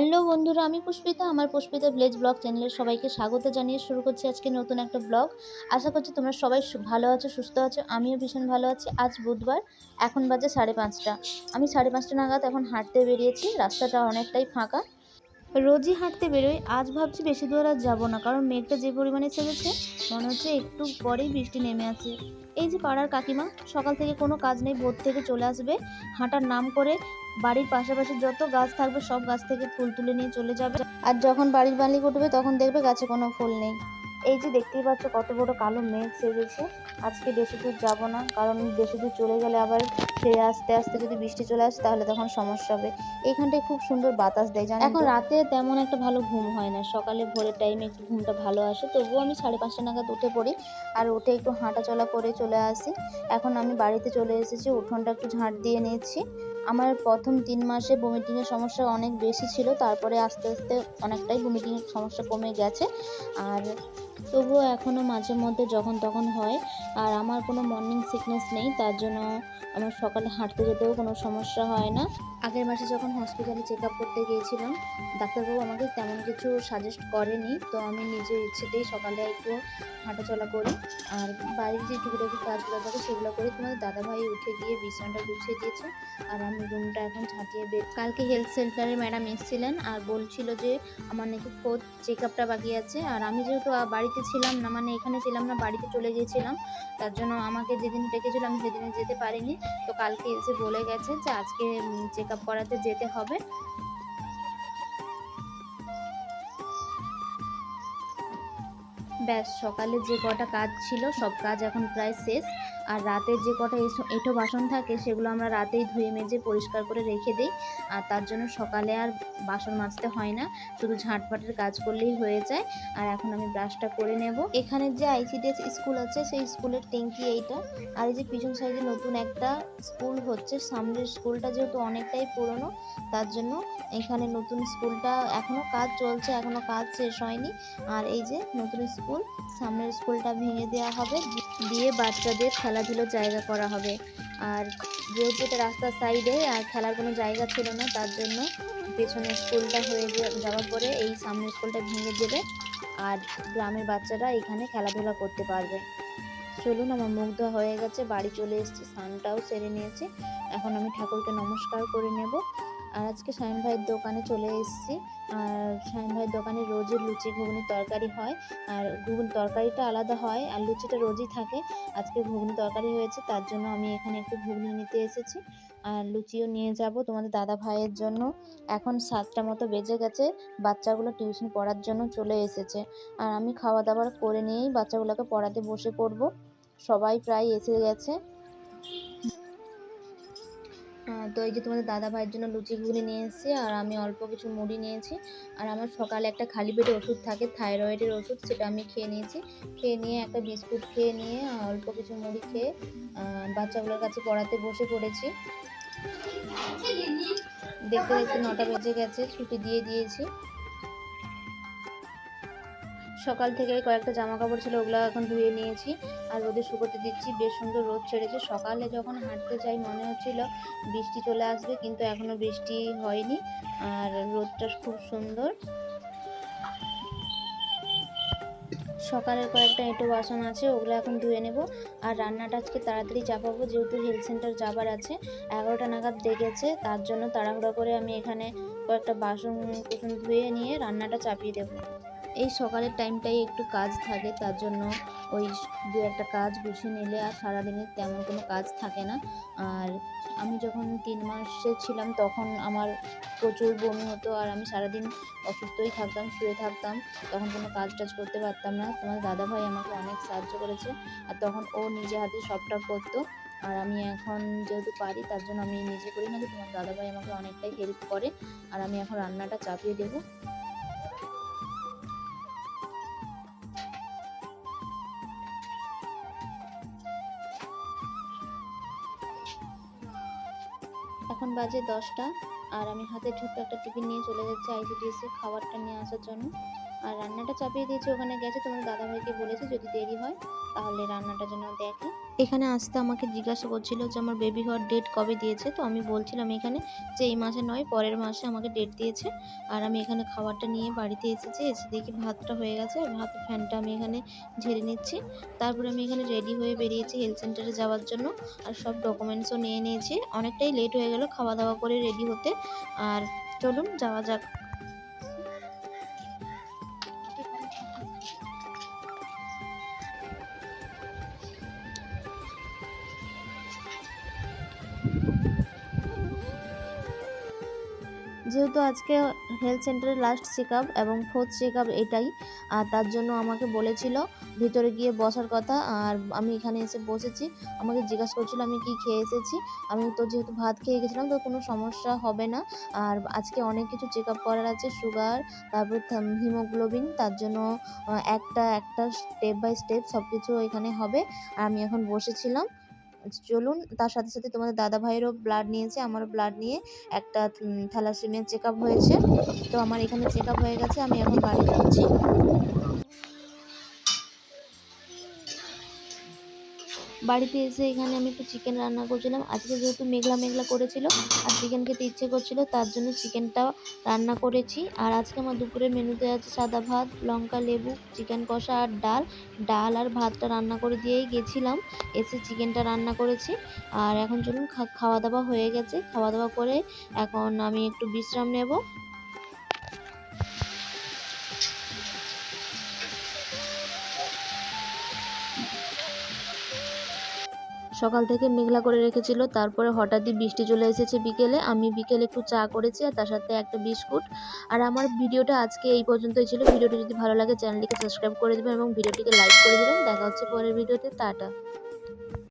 Hello বন্ধুরা, আমি পুষ্পিতা। আমার পুষ্পিতা ভিলেজ ব্লগ চ্যানেলের সবাইকে স্বাগত জানিয়ে শুরু করছি আজকে নতুন একটা ব্লগ। আশা করছি তোমরা সবাই ভালো আছো, সুস্থ আছো। আমিও ভীষণ ভালো আছি। আজ বুধবার, এখন বাজে সাড়ে পাঁচটা। আমি সাড়ে পাঁচটা নাগাদ এখন হাঁটতে বেরিয়েছি। রাস্তাটা অনেকটাই ফাঁকা। রোজই হাঁটতে বেরোই, আজ ভাবছি বেশি দূর আর যাব না, কারণ মেঘটা যে পরিমাণে ছেড়েছে, মনে হচ্ছে একটু পরেই বৃষ্টি নেমে আছে এই যে পাড়ার কাকিমা, সকাল থেকে কোনো কাজ নেই ভোর থেকে চলে আসবে, হাঁটার নাম করে বাড়ির পাশাপাশি যত গাছ থাকবে, সব গাছ থেকে ফুল তুলে নিয়ে চলে যাবে। আর যখন বাড়ির বালি উঠবে, তখন দেখবে গাছে কোনো ফুল নেই। এই যে দেখতেই পাচ্ছ কত বড় কালো মেঘ সেজেছে। আজকে বেশি দূর যাব না কারণ বেশি দূর চলে গেলে আবার ফিরে আসতে আসতে যদি বৃষ্টি চলে আসে তাহলে তখন সমস্যা হবে। এইখানটায় খুব সুন্দর বাতাস দেয় জানো এখন রাতে তেমন একটা ভালো ঘুম হয় না। সকালে ভোরের টাইমে একটু ঘুমটা ভালো আসে তবুও আমি সাড়ে পাঁচটা নাগাদ উঠে পড়ি আর উঠে একটু হাঁটা চলা করে চলে আসি। এখন আমি বাড়িতে চলে এসেছি উঠোনটা একটু ঝাঁট দিয়ে নিয়েছি। আমার প্রথম তিন মাসে ভমিটিংয়ের সমস্যা অনেক বেশি ছিল তারপরে আস্তে আস্তে অনেকটাই ভমিটিংয়ের সমস্যা কমে গেছে। আর তবুও এখনও মাঝে মধ্যে যখন তখন হয়, আর আমার কোনো মর্নিং সিকনেস নেই, তার জন্য আমার সকালে হাঁটতে যেতেও কোনো সমস্যা হয় না। আগের মাসে যখন হসপিটালে চেক আপ করতে গিয়েছিলাম, ডাক্তারবাবু আমাকে তেমন কিছু সাজেস্ট করেনি, তো আমি নিজের ইচ্ছেতেই সকালে একটু হাঁটাচলা করি, আর বাড়ির যে টুকিটাকি কাজগুলো থাকে সেগুলো করি তোমাদের দাদাভাই উঠে গিয়ে বিছানাটা গুছিয়ে দিয়েছে, আর আমি রুমটা এখন ঝাঁটিয়ে বের কালকে হেলথ সেন্টারে ম্যাডাম এসেছিলেন, আর বলছিল যে আমার নাকি ফোর্থ চেক আপটা বাকি আছে, আর আমি যেহেতু আ- বাড়িতে ছিলাম না মানে এখানে ছিলাম না, বাড়িতে চলে গিয়েছিলাম। তার জন্য আমাকে যেদিন ডেকেছিল আমি সেদিনে যেতে পারিনি। তো কালকে এসে বলে গেছে যে আজকে চেক আপ করাতে যেতে হবে। ব্যাস, সকালে যে কটা কাজ ছিল, সব কাজ এখন প্রায় শেষ। আর রাতে যে কটা এঁটো বাসন থাকে, সেগুলো আমরা রাতেই ধুয়ে মেজে পরিষ্কার করে রেখে দিই। আর তার জন্য সকালে আর বাসন মাজতে হয় না, শুধু ঝাঁটফাটের কাজ করলেই হয়ে যায়। আর এখন আমি ব্রাশটা করে নেব। এখানে যে আইসিডিএস স্কুল আছে, সেই স্কুলের ট্যাঙ্কি এইটা। আর এই যে পিছন সাইডে নতুন একটা স্কুল হচ্ছে, সামনের স্কুলটা যেহেতু অনেকটাই পুরনো, তার জন্য এখানে নতুন স্কুলটা এখনও কাজ চলছে, এখনও কাজ শেষ হয়নি। আর এই যে নতুন স্কুল, সামনের স্কুলটা ভেঙে দেওয়া হবে। দিয়ে বাচ্চাদের খেলাধুলোর জায়গা করা হবে। আর যেহেতু এটা রাস্তার সাইডে, আর খেলার কোনো জায়গা ছিল না, তার জন্য পেছনের স্কুলটা হয়ে যাওয়ার পরে এই সামনের স্কুলটা ভেঙে দেবে আর গ্রামের বাচ্চারা এখানে খেলাধুলা করতে পারবে। চলুন, আমার মুগ্ধ হয়ে গেছে, বাড়ি চলে এসেছি, স্নানটাও সেরে নিয়েছে। এখন আমি ঠাকুরকে নমস্কার করে নেব। আর আজকে সায়ন ভাইয়ের দোকানে চলে এসেছি। আর সায়ন ভাইয়ের দোকানে রোজই লুচি, ঘুগনি তরকারি হয়। আর ঘুগনি তরকারিটা আলাদা হয় আর লুচিটা রোজই থাকে। আজকে ঘুগনি তরকারি হয়েছে, তার জন্য আমি এখানে একটু ঘুগনি নিতে এসেছি। আর লুচিও নিয়ে যাব তোমাদের দাদা ভাইয়ের জন্য। এখন সাতটা মতো বেজে গেছে, বাচ্চাগুলো টিউশন পড়ার জন্য চলে এসেছে। আর আমি খাওয়া দাওয়া করে নিয়েই বাচ্চাগুলোকে পড়াতে বসে পড়ব। সবাই প্রায় এসে গেছে। তো এই যে তোমাদের দাদা ভাইয়ের জন্য লুচি ঘুগনি নিয়ে এসেছি, আর আমি অল্প কিছু মুড়ি নিয়েছি আর আমার সকালে একটা খালি পেটে ওষুধ থাকে, থাইরয়েডের ওষুধ, সেটা আমি খেয়ে নিয়েছি। খেয়ে নিয়ে একটা বিস্কুট খেয়ে নিয়ে অল্প কিছু মুড়ি খেয়ে বাচ্চাগুলোর কাছে পড়াতে বসে পড়েছি। দেখতে দেখতে নটা বেজে গেছে, ছুটি দিয়ে দিয়েছি। সকাল থেকে কয়েকটা জামা কাপড় ছিল, ওগুলো এখন ধুয়ে নিয়েছি আর রোদে শুকোতে দিচ্ছি। বেশ সুন্দর রোদ ছেড়েছে। সকালে যখন হাঁটতে যাই, মনে হচ্ছিল বৃষ্টি চলে আসবে, কিন্তু এখনও বৃষ্টি হয়নি আর রোদটা খুব সুন্দর। সকালের কয়েকটা এঁটো বাসন আছে, ওগুলো এখন ধুয়ে নেব আর রান্নাটা আজকে তাড়াতাড়ি চাপাবো, যেহেতু হেলথ সেন্টার যাবার আছে। এগারোটা নাগাদ ডেকেছে, তার জন্য তাড়াহুড়ো করে আমি এখানে কয়েকটা বাসন কুসন ধুয়ে নিয়ে রান্নাটা চাপিয়ে দেবো। এই সকালের টাইমটাই একটু কাজ থাকে, তার জন্য ওই দু একটা কাজ গুছিয়ে নিলে আর সারাদিনের তেমন কোনো কাজ থাকে না। আর আমি যখন তিন মাসে ছিলাম তখন আমার প্রচুর বমি হতো আর আমি সারাদিন অসুস্থই থাকতাম, শুয়ে থাকতাম। তখন কোনো কাজ টাজ করতে পারতাম না। তোমার দাদাভাই আমাকে অনেক সাহায্য করেছে। আর তখন ও নিজে হাতে সবটা করতো। আর আমি এখন যেহেতু পারি, তার জন্য আমি নিজে করি না তোমার দাদাভাই আমাকে অনেকটাই হেল্প করে। আর আমি এখন রান্নাটা চাপিয়ে দেবো। এখন বাজে দশটা আর আমি হাতে ছোট্ট একটা টিফিন নিয়ে চলে যাচ্ছি আইসিডিএসে খাবারটা নিয়ে আসার জন্য। আর রান্নাটা চাপিয়ে দিয়েছি, ওখানে গেছে তোমার দাদাভাইকে বলেছি যদি দেরি হয় তাহলে রান্নাটা যেন দেখে। এখানে আসতে আমাকে জিজ্ঞাসা করছিল যে আমার বেবি হওয়ার ডেট কবে দিয়েছে। তো আমি বলছিলাম এখানে যে এই মাসে নয়, পরের মাসে আমাকে ডেট দিয়েছে। আর আমি এখানে খাবারটা নিয়ে বাড়িতে এসেছি, এসে দেখি ভাতটা হয়ে গেছে ভাতের ফ্যানটা আমি এখানে ঝেড়ে নিচ্ছি। তারপরে আমি এখানে রেডি হয়ে বেরিয়েছি হেলথ সেন্টারে যাওয়ার জন্য। আর সব ডকুমেন্টসও নিয়ে নিয়েছি। অনেকটাই লেট হয়ে গেল খাওয়া দাওয়া করে রেডি হতে। আর চলুন, যাওয়া যাক। যেহেতু আজকে হেলথ সেন্টারের লাস্ট চেক আপ এবং ফোর্থ চেক আপ এটাই, আর তার জন্য আমাকে বলেছিল ভিতরে গিয়ে বসার কথা, আর আমি এখানে এসে বসেছি। আমাকে জিজ্ঞাসা করছিল আমি কি খেয়ে এসেছি। আমি তো যেহেতু ভাত খেয়ে গেছিলাম, তো কোনো সমস্যা হবে না। আর আজকে অনেক কিছু চেক আপ করার আছে সুগার তারপর হিমোগ্লোবিন তার জন্য একটা একটা স্টেপ বাই স্টেপ সব কিছু এখানে হবে। আর আমি এখন বসেছিলাম। চলুন, তার সাথে সাথে তোমাদের দাদা ভাইয়েরও ব্লাড নিয়েছে, আমারও ব্লাড নিয়ে একটা থ্যালাসেমিয়া চেক আপ হয়েছে। তো আমার এখানে চেক আপ হয়ে গেছে, আমি এখন বাড়ি যাচ্ছি। বাড়িতে এসে এখানে আমি একটু চিকেন রান্না করছিলাম। আজকে যেহেতু মেঘলা মেঘলা করেছিল আর চিকেন খেতে ইচ্ছে করছিল, তার জন্য চিকেনটা রান্না করেছি। আর আজকে আমার দুপুরের মেনুতে আছে সাদা ভাত, লঙ্কা, লেবু চিকেন কষা আর ডাল। ডাল আর ভাতটা রান্না করে দিয়েই গেছিলাম, এসে চিকেনটা রান্না করেছি। আর এখন চলুন খাওয়া দাওয়া হয়ে গেছে। খাওয়া দাওয়া করে এখন আমি একটু বিশ্রাম নেব। সকাল থেকে মেঘলা করে রেখেছিল। তারপরে হঠাৎই বৃষ্টি চলে এসেছে বিকেলে। আমি বিকেলে একটু চা করেছি আর তার সাথে একটা বিস্কুট। আর আমার ভিডিওটা আজকে এই পর্যন্তই ছিল। ভিডিওটি যদি ভালো লাগে, চ্যানেলটিকে সাবস্ক্রাইব করে দেবেন এবং ভিডিওটিকে লাইক করে দেবেন। দেখা হচ্ছে পরের ভিডিওতে। টাটা।